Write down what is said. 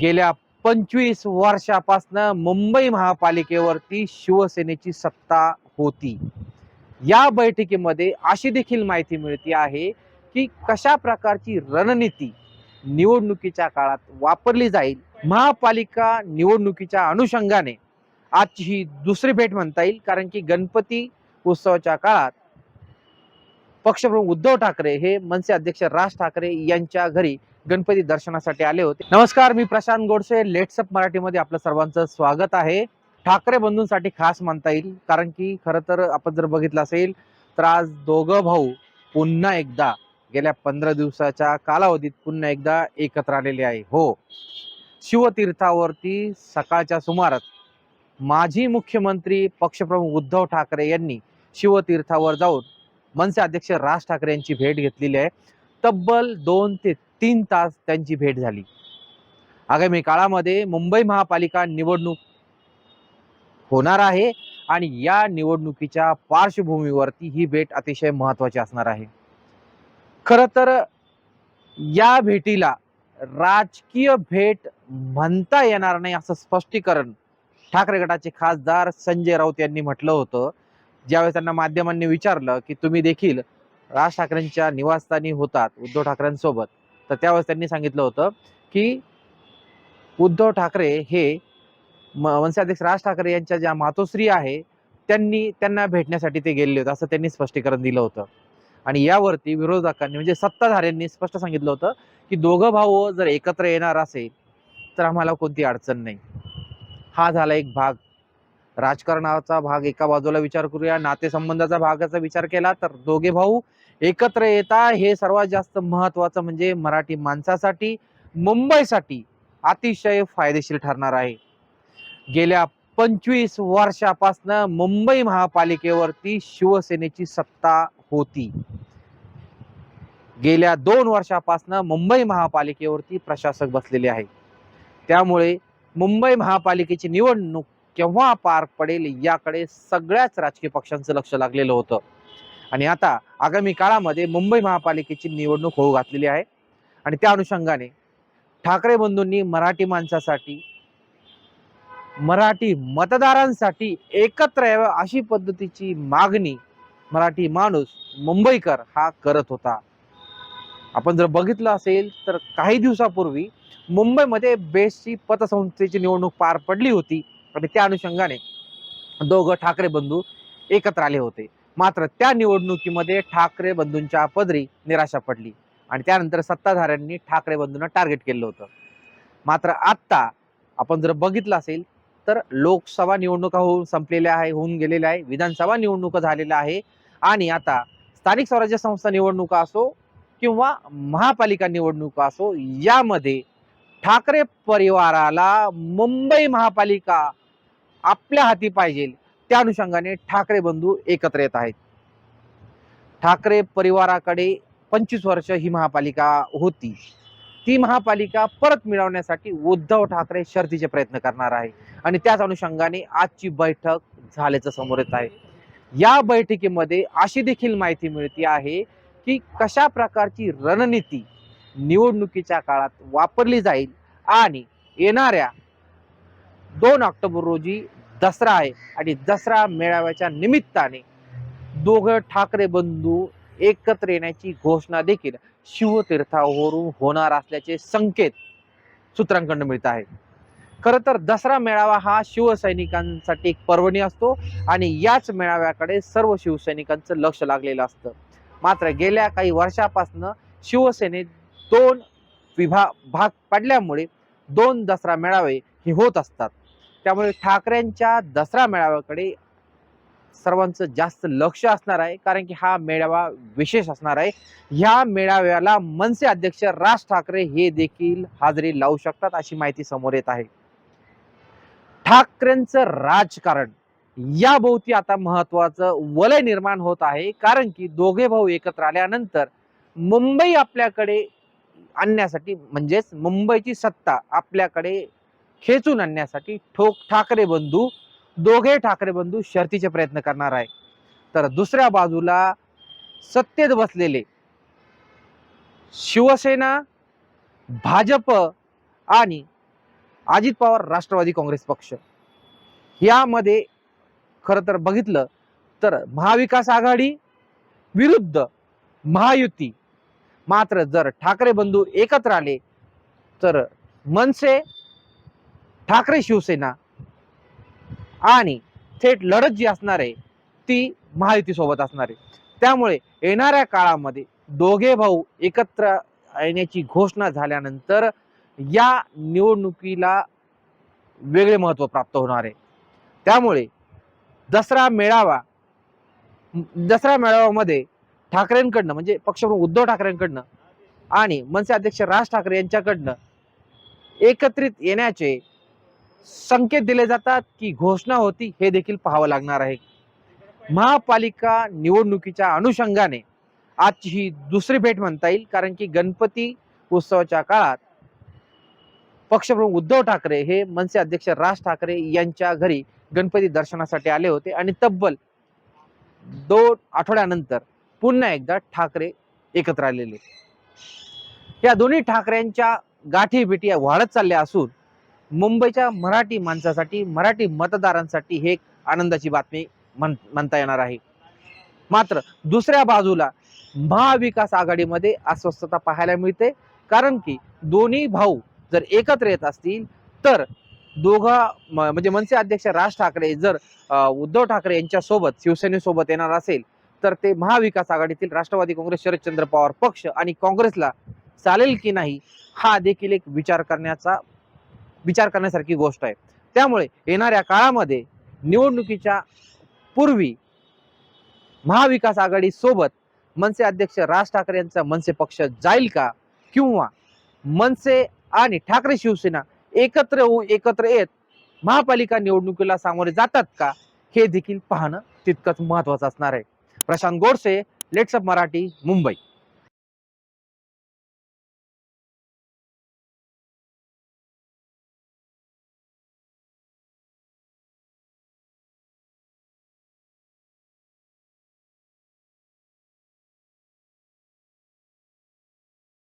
गेल्या पंचवीस वर्षापासनं मुंबई महापालिकेवरती शिवसेनेची सत्ता होती. या बैठकीमध्ये अशी देखील माहिती मिळते आहे की कशा प्रकारची रणनीती निवडणुकीच्या काळात वापरली जाईल महापालिका निवडणुकीच्या अनुषंगाने. आजची ही दुसरी भेट म्हणता येईल कारण की गणपती उत्सवाच्या काळात पक्षप्रमुख उद्धव ठाकरे हे मनसे अध्यक्ष राज ठाकरे यांच्या घरी गणपती दर्शनासाठी आले होते. नमस्कार मी प्रशांत गोडसे. लेट्सअप मराठीमध्ये आपलं सर्वांचं स्वागत आहे. ठाकरे बंधूंसाठी खास म्हणता येईल कारण की खरं तर आपण जर बघितलं असेल तर आज दोघं भाऊ पुन्हा एकदा गेल्या पंधरा दिवसाच्या कालावधीत पुन्हा एकदा एकत्र आलेले आहे. हो. शिवतीर्थावरती सकाळच्या सुमारास माजी मुख्यमंत्री पक्षप्रमुख उद्धव ठाकरे यांनी शिवतीर्थावर जाऊन मनसे अध्यक्ष राज ठाकरे यांची भेट घेतलेली आहे. तब्बल दोन ते तीन तास त्यांची भेट झाली. आगामी काळामध्ये मुंबई महापालिका निवडणूक होणार आहे आणि या निवडणुकीच्या पार्श्वभूमीवरती ही भेट अतिशय महत्वाची असणार आहे. खर तर या भेटीला राजकीय भेट म्हणता येणार नाही असं स्पष्टीकरण ठाकरे गटाचे खासदार संजय राऊत यांनी म्हटलं होतं. ज्यावेळेस त्यांना माध्यमांनी विचारलं की तुम्ही देखील राज ठाकरेंच्या निवासस्थानी होतात उद्धव ठाकरेंसोबत. तर त्यावेळेस त्यांनी सांगितलं होतं की उद्धव ठाकरे हे म- मनसे अध्यक्ष राज ठाकरे यांच्या ज्या मातोश्री आहे त्यांनी त्यांना भेटण्यासाठी ते गेलेले होते असं त्यांनी स्पष्टीकरण दिलं होतं. आणि यावरती विरोधकांनी म्हणजे सत्ताधाऱ्यांनी स्पष्ट सांगितलं होतं की दोघं भाऊ जर एकत्र येणार असेल तर आम्हाला कोणती अडचण नाही. हा झाला एक भाग. राजकारणाचा भाग एका बाजूला विचार करूया नातेसंबंधाचा भागाचा विचार केला तर दोघे भाऊ एकत्र येता हे सर्वात जास्त महत्वाचं म्हणजे मराठी माणसासाठी मुंबईसाठी अतिशय फायदेशीर ठरणार आहे. गेल्या पंचवीस वर्षापासनं मुंबई महापालिकेवरती शिवसेनेची सत्ता होती. गेल्या दोन वर्षापासनं मुंबई महापालिकेवरती प्रशासक बसलेले आहे त्यामुळे मुंबई महापालिकेची निवडणूक केव्हा पार पडेल याकडे सगळ्याच राजकीय पक्षांचं लक्ष लागलेलं होतं. आणि आता आगामी काळामध्ये मुंबई महापालिकेची निवडणूक होऊ घातलेली आहे. आणि त्या अनुषंगाने ठाकरे बंधूंनी मराठी माणसासाठी मराठी मतदारांसाठी एकत्र यावं अशी पद्धतीची मागणी मराठी माणूस मुंबईकर हा करत होता. आपण जर बघितलं असेल तर काही दिवसापूर्वी मुंबईमध्ये बेस्टची पतसंस्थेची निवडणूक पार पडली होती. आणि त्या अनुषंगाने दोघं ठाकरे बंधू एकत्र आले होते. मात्र त्या निवडणुकीमध्ये ठाकरे बंधूंच्या पदरी निराशा पडली आणि त्यानंतर सत्ताधाऱ्यांनी ठाकरे बंधूंना टार्गेट केलं होतं. मात्र आत्ता आपण जर बघितलं असेल तर लोकसभा निवडणुका होऊन संपलेल्या आहे होऊन गेलेल्या आहे विधानसभा निवडणुका झालेल्या आहे आणि आता स्थानिक स्वराज्य संस्था निवडणुका असो किंवा महापालिका निवडणुका असो यामध्ये ठाकरे परिवाराला मुंबई महापालिका आपल्या हाती पाहिजे. त्या अनुषंगाने ठाकरे बंधू एकत्र येत आहेत. ठाकरे परिवाराकडे पंचवीस वर्ष ही महापालिका होती. ती महापालिका परत मिळवण्यासाठी उद्धव ठाकरे शर्तीचे प्रयत्न करणार आहे. आणि त्याच अनुषंगाने आजची बैठक झाल्याचं समोर येत आहे. या बैठकीमध्ये अशी देखील माहिती मिळते आहे की कशा प्रकारची रणनीती निवडणुकीच्या काळात वापरली जाईल आणि येणाऱ्या दोन ऑक्टोबर रोजी दसरा आहे आणि दसरा मेळाव्याच्या निमित्ताने दोघं ठाकरे बंधू एकत्र येण्याची घोषणा देखील शिवतीर्थावरून होणार असल्याचे संकेत सूत्रांकडून मिळत आहे. खरं तर दसरा मेळावा हा शिवसैनिकांसाठी एक पर्वणी असतो आणि याच मेळाव्याकडे सर्व शिवसैनिकांचं लक्ष लागलेलं असतं. मात्र गेल्या काही वर्षापासनं शिवसेनेत दोन विभाग भाग पडल्यामुळे दोन दसरा मेळावे हे होत असतात. त्यामुळे ठाकरेंच्या दसरा मेळाव्याकडे सर्वांचं जास्त लक्ष असणार आहे कारण की हा मेळावा विशेष असणार आहे. ह्या मेळाव्याला मनसे अध्यक्ष राज ठाकरे हे देखील हाजरी लावू शकतात अशी माहिती समोर येत आहे. ठाकरेंचं राजकारण या भोवती आता महत्वाचं वलय निर्माण होत आहे कारण की दोघे भाऊ एकत्र आल्यानंतर मुंबई आपल्याकडे आणण्यासाठी म्हणजेच मुंबईची सत्ता आपल्याकडे खेचून आणण्यासाठी ठोक ठाकरे बंधू दोघे ठाकरे बंधू शर्तीचे प्रयत्न करणार आहे तर दुसऱ्या बाजूला सत्तेत बसलेले शिवसेना भाजप आणि अजित पवार राष्ट्रवादी काँग्रेस पक्ष. यामध्ये खरं तर बघितलं तर महाविकास आघाडी विरुद्ध महायुती. मात्र जर ठाकरे बंधू एकत्र आले तर मनसे ठाकरे शिवसेना आणि थेट लढत जी असणार आहे ती महायुती सोबत असणार आहे. त्यामुळे येणाऱ्या काळामध्ये दोघे भाऊ एकत्र येण्याची घोषणा झाल्यानंतर या निवडणुकीला वेगळे महत्त्व प्राप्त होणार आहे. त्यामुळे दसरा मेळावा दसरा मेळाव्यामध्ये ठाकरेंकडनं म्हणजे पक्षप्रमुख उद्धव ठाकरेंकडनं आणि मनसे अध्यक्ष राज ठाकरे यांच्याकडनं एकत्रित येण्याचे संकेत दिले जातात की घोषणा होती हे देखील पाहावं लागणार आहे. महापालिका निवडणुकीच्या अनुषंगाने आजची ही दुसरी भेट म्हणता येईल कारण की गणपती उत्सवाच्या काळात पक्षप्रमुख उद्धव ठाकरे हे मनसे अध्यक्ष राज ठाकरे यांच्या घरी गणपती दर्शनासाठी आले होते आणि तब्बल दोन आठवड्यानंतर पुन्हा एकदा ठाकरे एकत्र आलेले. या दोन्ही ठाकरेंच्या गाठी भेटी वाढत चालल्या असून मुंबईच्या मराठी माणसासाठी मराठी मतदारांसाठी हे एक आनंदाची बातमी म्हण म्हणता येणार आहे. मात्र दुसऱ्या बाजूला महाविकास आघाडीमध्ये अस्वस्थता पाहायला मिळते. कारण की दोन्ही भाऊ जर एकत्र येत असतील तर दोघा म- म्हणजे मनसे अध्यक्ष राज ठाकरे जर उद्धव ठाकरे यांच्यासोबत शिवसेनेसोबत येणार असेल तर ते महाविकास आघाडीतील राष्ट्रवादी काँग्रेस शरदचंद्र पवार पक्ष आणि काँग्रेसला चालेल की नाही हा देखील एक विचार करण्याचा विचार करण्यासारखी गोष्ट आहे. त्यामुळे येणाऱ्या काळामध्ये निवडणुकीच्या पूर्वी महाविकास आघाडी सोबत मनसे अध्यक्ष राज ठाकरे यांचा मनसे पक्ष जाईल का? किंवा मनसे आणि ठाकरे शिवसेना एकत्र होऊ एकत्र येत महापालिका निवडणुकीला सामोरे जातात का? हे देखील पाहणं तितकंच महत्वाचं असणार आहे. प्रशांत गोडसे लेट्सअप मराठी मुंबई.